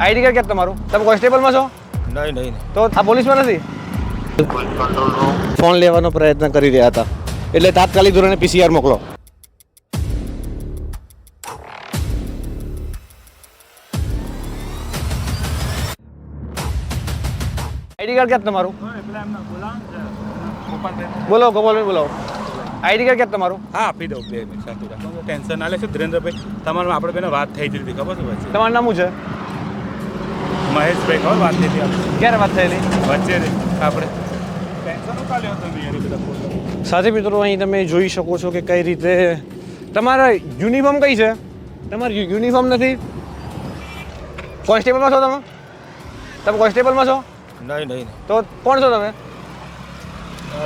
ID card ક્યાં તમારું? તમે કોન્સ્ટેબલમાં છો? નહીં નહીં તો આ પોલીસમાં નથી? ફોન લેવાનો પ્રયત્ન કરી રહ્યા હતા. એટલે તાત્કાલિક ધોરણે પીસીઆર મોકલો. આઈડી કાર્ડ ક્યાં તમારું? બોલો ગોપાલભાઈ બોલો. આઈડી કાર્ડ ક્યાં તમારું? હા આપી દઉં. બે મિનિટ સાચું ટેન્શન ના લેશો. ધીરેન્દ્રભાઈ તમારું આપણે બેને વાત થઈ જતી હતી ખબર છે તમારું નામ શું છે? મહેશભાઈ ખબર વાત થઈ હતી ક્યારે વાત થયેલી? વચ્ચે આપણે. સાથે મિત્રો અહીં તમે જોઈ શકો છો કે કઈ રીતે તમારા યુનિફોર્મ કઈ છે? તમારી યુનિફોર્મ નથી? કોન્સ્ટેબલમાં છો તમે? તમે કોન્સ્ટેબલમાં છો? નહીં નહીં તો કોણ છો તમે?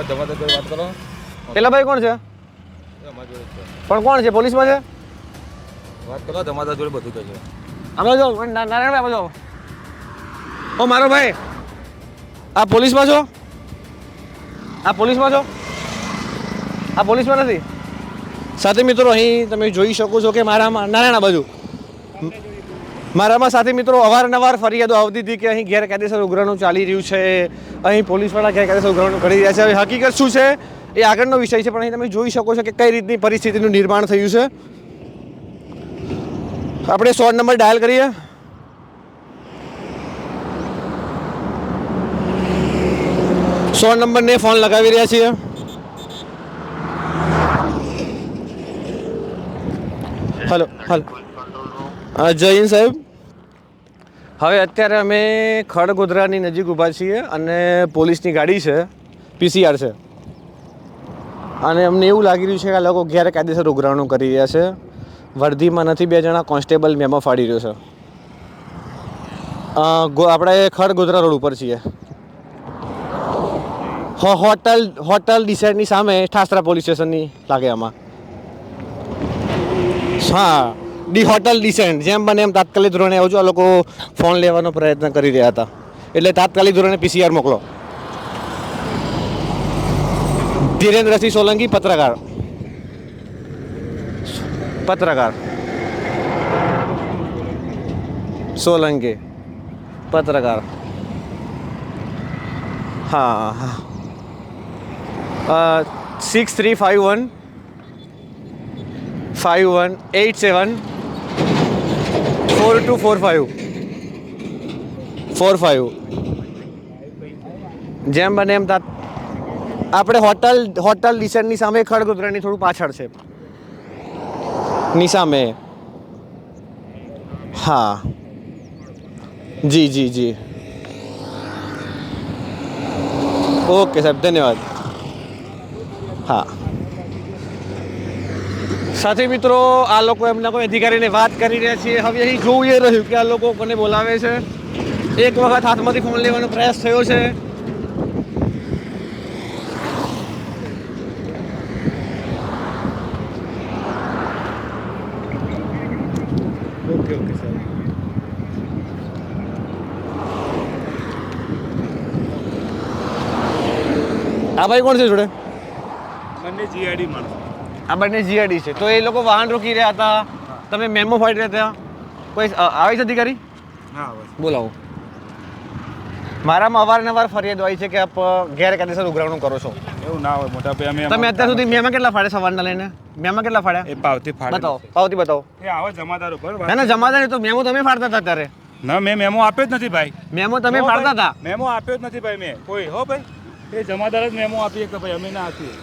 જમાદાર વાત કરો. પેલા ભાઈ કોણ છે? છે. પણ કોણ છે? પોલીસમાં છે? વાત કરો જમાદાર જોડે બધું કહેજો આમાં જો ના- નારાયણભાઈ આમાં જો. ઓ મારો ભાઈ, આ પોલીસમાં છો? આ પોલીસમાં છો? આ પોલીસમાં નથી? સાથે મિત્રો અહીં તમે જોઈ શકો છો કે મારામાં નારાયણ બાજુ. મારામાં સાથે મિત્રો અવારનવાર ફરિયાદો આવતી હતી કે અહીં ગેરકાયદેસર ઉગ્રહણું ચાલી રહ્યું છે. અહીં પોલીસવાળા ગેરકાયદેસર ઉગ્રહણું કરી રહ્યા છે. હવે હકીકત શું છે? એ આગળનો વિષય છે, પણ અહીં તમે જોઈ શકો છો કે કઈ રીતની પરિસ્થિતિનું નિર્માણ થયું છે. આપણે સો નંબર ડાયલ કરીએ. સો નંબરને ફોન લગાવી રહ્યા છીએ. Hello hello. જય સાહેબ. હવે અત્યારે અમે ખડગોધરાની નજીક ઊભા છીએ અને પોલીસની ગાડી છે પીસીઆર છે. અને અમને એવું લાગી રહ્યું છે કે આ લોકો ગેરકાયદેસર ઉઘરાણું કરી રહ્યા છે. વર્ધીમાં નથી બે જણા, કોન્સ્ટેબલ મેમો ફાડી રહ્યો છે. આપણે ખડગોધરા રોડ ઉપર છીએ. હોટલ હોટલ ડિસાઇડની સામે ઠાસરા પોલીસ સ્ટેશનની લાગે આમાં. હા, ડી હોટલ ડિસેન્ટ જેમ બને એમ તાત્કાલિક ધોરણે આવજો આ લોકો ફોન લેવાનો પ્રયત્ન કરી રહ્યા હતા. એટલે તાત્કાલિક ધોરણે પીસીઆર મોકલો. ધીરેન્દ્રસિંહ સોલંકી, પત્રકાર. પત્રકાર. સોલંકી, પત્રકાર. હા હા. Six three five one five one eight seven four two four five four five જેમ બને એમ આપણે હોટલ હોટલ ડિસેન્ટની સામે ખડગોદરાની થોડું પાછળ છે. ની સામે. હા. જી જી જી. ઓકે સાહેબ, ધન્યવાદ. હા. સાથી મિત્રો આ લોકો એમના કોઈ અધિકારીને વાત કરી રહ્યા છીએ. હવે અહીં જોવું એ રહ્યું કે આ લોકો કોને બોલાવે છે. એક વખત હાથમાંથી ફોન લેવાનો પ્રયાસ થયો છે. ઓકે ઓકે સર આ ભાઈ કોણ છે જોડે? મને જીઆઈડી માણસ આ બંને જીઆરડી છે. તો એ લોકો વાહન રોકી રહ્યા હતા. તમે મેમો ફાડી રહ્યા હતા. કોઈ આવે છે અધિકારી? હા બોલાવો. મારામાં અવારનવાર ફરિયાદ હોય છે કે આપ ગેરકાયદેસર ઉઘરાણું કરો છો. એવું ના હોય મોટા ભાઈ અમે તમે અત્યાર સુધી મેમાં કેટલા ફાડે સવારના લઈને? મેમાં કેટલા ફાડ્યા? એ પાવતી ફાડે બતાવો પાવતી બતાવો. એ આવો જમાદાર ઉપર ના ના જમાદાર તો મેમો તમે ફાડતા હતા ત્યારે ના મેં મેમો આપ્યો જ નથી ભાઈ. મેમો તમે ફાડતા હતા. મેમો આપ્યો જ નથી ભાઈ મેં. કોઈ હો ભાઈ. એ જમાદાર જ મેમો આપીએ કે ભાઈ અમે ના આપીએ.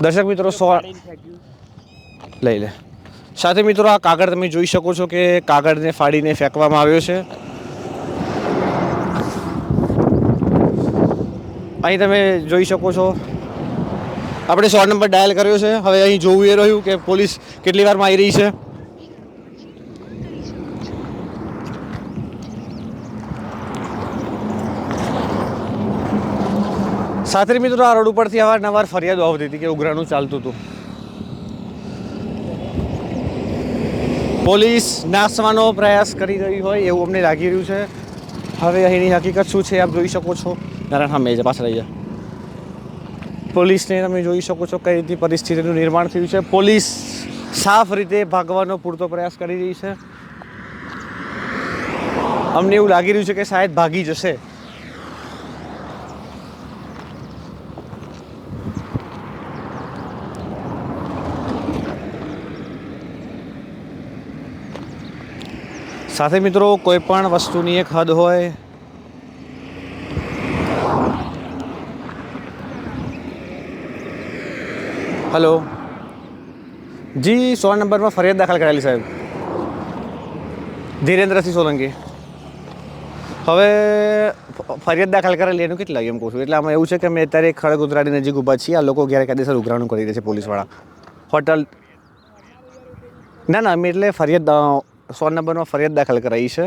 દર્શક મિત્રો, સો લઈ લે. સાથે મિત્રો, આ કાગળ તમે જોઈ શકો છો કે કાગળને ફાડીને ફેંકવામાં આવ્યો છે. અહીં તમે જોઈ શકો છો. આપણે સો નંબર ડાયલ કર્યો છે. હવે અહીં જોવું એ રહ્યું કે પોલીસ કેટલી વારમાં આવી રહી છે. સાથે મિત્રો, આ રોડ ઉપરથી અવારનવાર ફરિયાદો આવતી હતી કે ઉઘરાણું ચાલતું હતું. પોલીસ નાસવાનો પ્રયાસ કરી રહી હોય એવું અમને લાગી રહ્યું છે. હવે અહીંની હકીકત શું છે, આપ જોઈ શકો છો. નારાયણ હા છે પાછળ જા પોલીસને તમે જોઈ શકો છો કઈ રીતની પરિસ્થિતિનું નિર્માણ થયું છે. પોલીસ સાફ રીતે ભાગવાનો પૂરતો પ્રયાસ કરી રહી છે. અમને એવું લાગી રહ્યું છે કે શાયદ ભાગી જશે. સાથે મિત્રો, કોઈ પણ વસ્તુની એક હદ હોય. હલો જી સો નંબરમાં ફરિયાદ દાખલ કરાયેલી, સાહેબ. ધીરેન્દ્રસિંહ સોલંકી. હવે ફરિયાદ દાખલ કરેલી, એનું કેટલા એમ કહું છું? એટલે આમાં એવું છે કે અમે અત્યારે ખડગુદરાની નજીક ઊભા છીએ, આ લોકો ગેરકાયદેસર ઉઘરાણું કરી દે છે પોલીસવાળા. હોટલ. ના ના, અમે એટલે ફરિયાદ સો નંબરમાં ફરિયાદ દાખલ કરાવી છે.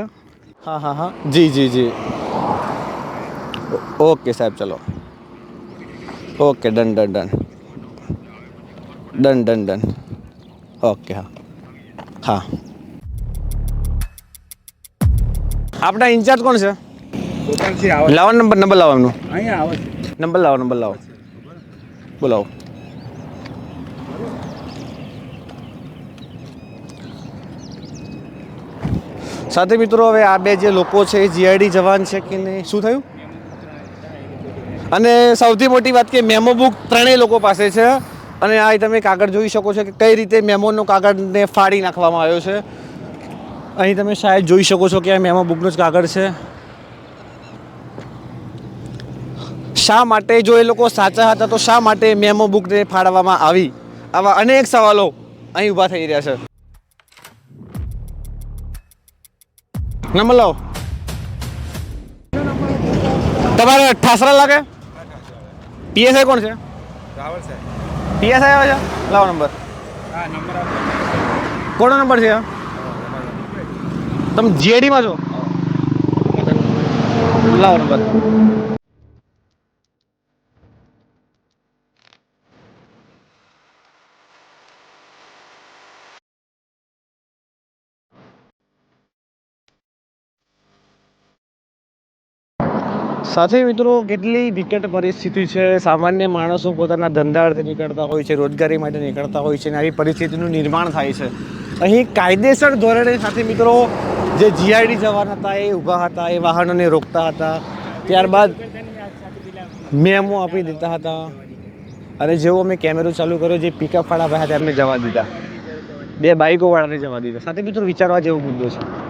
હા હા હા. જી જી જી. ઓકે સાહેબ ચલો. Okay done done done. Done done done. Okay હા. હા. આપણા ઇન્ચાર્જ કોણ છે? લાવો નંબર નંબર લાવો એમનો. અહીંયા આવે છે. નંબર લાવો નંબર લાવો. બોલાવો. સાથે મિત્રો, હવે આ બે જે લોકો છે, એ જીઆઈડી જવાન છે કે નહીં? શું થયું? અને સૌથી મોટી વાત કે મેમો બુક ત્રણેય લોકો પાસે છે. અને આ તમે કાગળ જોઈ શકો છો કે કઈ રીતે મેમોનો કાગળને ફાડી નાખવામાં આવ્યો છે. અહીં તમે શાયદ જોઈ શકો છો કે આ મેમો બુકનો જ કાગળ છે. શા માટે જો એ લોકો સાચા હતા, તો શા માટે મેમો બુકને ફાડવામાં આવી? આવા અનેક સવાલો અહીં ઊભા થઈ રહ્યા છે. નંબર લાવો. તમારે ઠાસરા લાગે? પીએસઆઈ કોણ છે? રાવલ સાહેબ પીએસઆઈ આવે છે? લાવો નંબર. હા નંબર કોનો નંબર છે? તમે જીએડીમાં છો? લાવો નંબર. સાથે મિત્રો કેટલી વિકટ પરિસ્થિતિ છે. સામાન્ય માણસો પોતાના ધંધા અર્થે નીકળતા હોય છે, રોજગારી માટે નીકળતા હોય છે અને આવી પરિસ્થિતિનું નિર્માણ થાય છે. અહીં કાયદેસર ધોરણે સાથે મિત્રો જે જીઆઈડી જવાન હતા, એ ઊભા હતા, એ વાહનોને રોકતા હતા. ત્યારબાદ મેમો આપી દેતા હતા. અને જેવો અમે કેમેરો ચાલુ કર્યો, જે પિકઅપ વાળા ભાઈ હતા, એમને જવા દીધા. બે બાઇકો વાળાને જવા દીધા. સાથે મિત્રો વિચારવા જેવો મુદ્દો છે.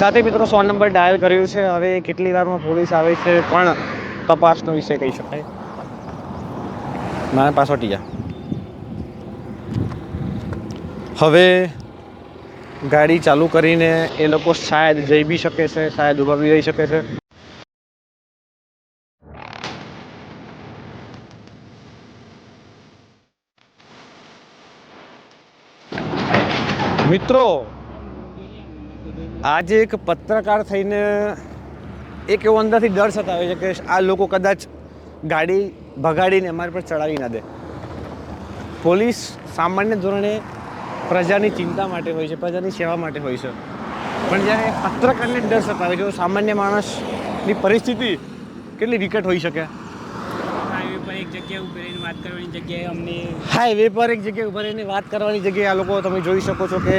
સાથે મિત્રો સો નંબર ડાયલ કર્યું છે. હવે કેટલી વારમાં પોલીસ આવે છે પણ તપાસનો વિષય કહી શકાય. મારા પાસ હટી હવે ગાડી ચાલુ કરીને એ લોકો શાયદ જઈ બી શકે છે, શાયદ ઊભા બી રહી શકે છે. મિત્રો આજે એક પત્રકાર થઈને એક એવો અંદરથી ડર સતાવે છે કે આ લોકો કદાચ ગાડી ભગાડીને અમારી પર ચડાવી ના દે. પોલીસ સામાન્ય ધોરણે પ્રજાની ચિંતા માટે હોય છે પ્રજાની સેવા માટે હોય છે. પણ જ્યારે પત્રકારને ડર સતાવે છે સામાન્ય માણસની પરિસ્થિતિ કેટલી વિકટ હોઈ શકે? હાઈવે પર એક જગ્યાએ ઊભી રહીને વાત કરવાની જગ્યાએ અમને હાઈવે પર એક જગ્યાએ ઊભા રહીને વાત કરવાની જગ્યાએ આ લોકો તમે જોઈ શકો છો કે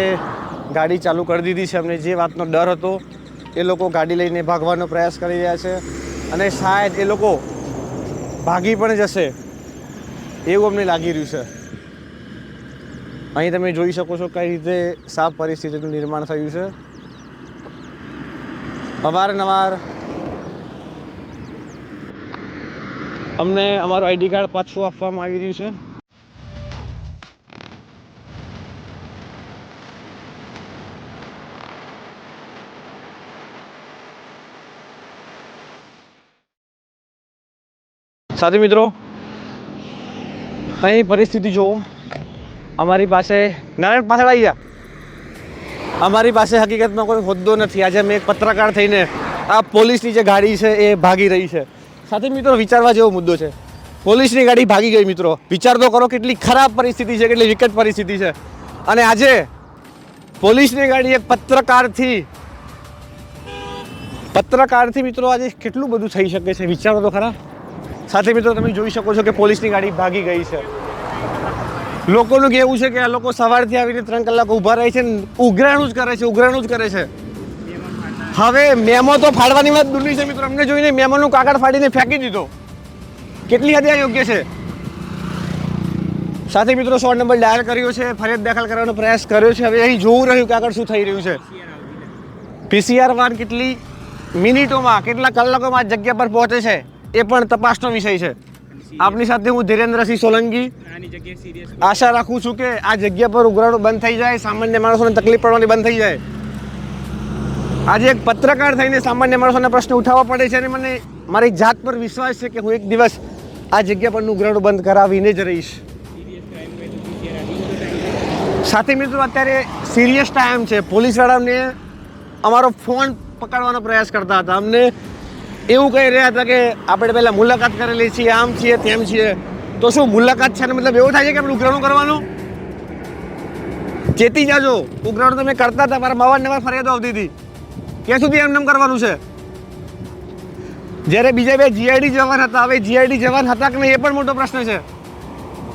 ગાડી ચાલુ કરી દીધી છે. અમને જે વાતનો ડર હતો, એ લોકો ગાડી લઈને ભાગવાનો પ્રયાસ કરી રહ્યા છે. અને શાયદ એ લોકો ભાગી પણ જશે, એવું અમને લાગી રહ્યું છે. અહીં તમે જોઈ શકો છો કઈ રીતે સાફ પરિસ્થિતિનું નિર્માણ થયું છે. અવારનવાર અમને અમારું આઈડી કાર્ડ પાછું આપવામાં આવી રહ્યું છે. સાથે મિત્રો, અહીં પરિસ્થિતિ જુઓ. અમારી પાસે નારાયણ પાછળ આવી ગયા. અમારી પાસે હકીકતમાં કોઈ હોદ્દો નથી. આજે અમે એક પત્રકાર થઈને આ પોલીસની જે ગાડી છે એ ભાગી રહી છે. સાથે મિત્રો, વિચારવા જેવો મુદ્દો છે. પોલીસની ગાડી ભાગી ગઈ મિત્રો. વિચાર તો કરો કેટલી ખરાબ પરિસ્થિતિ છે, કેટલી વિકટ પરિસ્થિતિ છે. અને આજે પોલીસની ગાડી એક પત્રકારથી પત્રકારથી મિત્રો આજે કેટલું બધું થઈ શકે છે? વિચારો તો ખરા. સાથે મિત્રો તમે જોઈ શકો છો કે પોલીસની ગાડી ભાગી ગઈ છે. લોકોનું કહેવું છે કે આ લોકો સવારથી આવીને ત્રણ કલાક ઊભા રહે છે ઉઘરાણું જ કરે છે, ઉઘરાણું જ કરે છે. હવે મેમો તો ફાડવાની વાત દૂરની છે મિત્રો. અમને જોઈને મેમોનું કાગળ ફાડીને ફેંકી દીધો. કેટલી હદે આ યોગ્ય છે? સાથે મિત્રો સો નંબર ડાયલ કર્યો છે, ફરિયાદ દાખલ કરવાનો પ્રયાસ કર્યો છે. હવે અહીં જોવું રહ્યું કે આગળ શું થઈ રહ્યું છે. પીસીઆર વાન કેટલી મિનિટોમાં, કેટલા કલાકોમાં જગ્યા પર પહોંચે છે? એ પણ તપાસનો વિષય છે. આપની સાથે હું ધીરેન્દ્રસિંહ સોલંકી. આશા રાખું છું કે આ જગ્યા પર ઉઘરાણું બંધ થઈ જાય સામાન્ય માણસોને તકલીફ પડવાની બંધ થઈ જાય. આજે એક પત્રકાર થઈને સામાન્ય માણસોના પ્રશ્ન ઉઠાવવા પડે છે અને મને મારી જાત પર વિશ્વાસ છે કે હું એક દિવસ આ જગ્યા પરનું ઉઘરાણું બંધ કરાવીને જ રહીશ. સાથે મિત્રો અત્યારે સિરિયસ ટાઈમ છે. પોલીસવાળાને અમારો ફોન પકડવાનો પ્રયાસ કરતા હતા. અમને એવું કહી રહ્યા હતા કે આપણે પહેલાં મુલાકાત કરેલી છીએ, આમ છીએ, તેમ છીએ. તો શું મુલાકાત છે મતલબ એવું થાય છે કે આપણે ઉઘરાણું કરવાનું? ચેતી જાજો. ઉઘરાણું તમે કરતા હતા, મારા નવા નવા ફરિયાદો આવતી હતી. ક્યાં સુધી એમ કરવાનું છે? જ્યારે બીજા બે જીઆઈડી જવાન હતા, હવે જીઆઈડી જવાન હતા કે નહીં એ પણ મોટો પ્રશ્ન છે.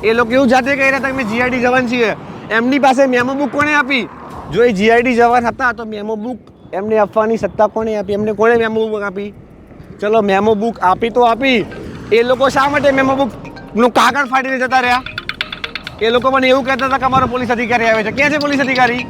એ લોકો એવું જાતે કહી રહ્યા હતા કે અમે જીઆઈડી જવાન છીએ. એમની પાસે મેમો બુક કોણે આપી? જો એ જીઆઈડી જવાન હતા, તો મેમો બુક એમને આપવાની સત્તા કોણે આપી? એમને કોણે મેમો બુક આપી? ચલો મેમો બુક આપી તો આપી. એ લોકો શા માટે મેમો બુકનું કાગળ ફાડીને જતા રહ્યા? એ લોકો મને એવું કહેતા હતા કે અમારો પોલીસ અધિકારી આવે છે. ક્યાં છે પોલીસ અધિકારી?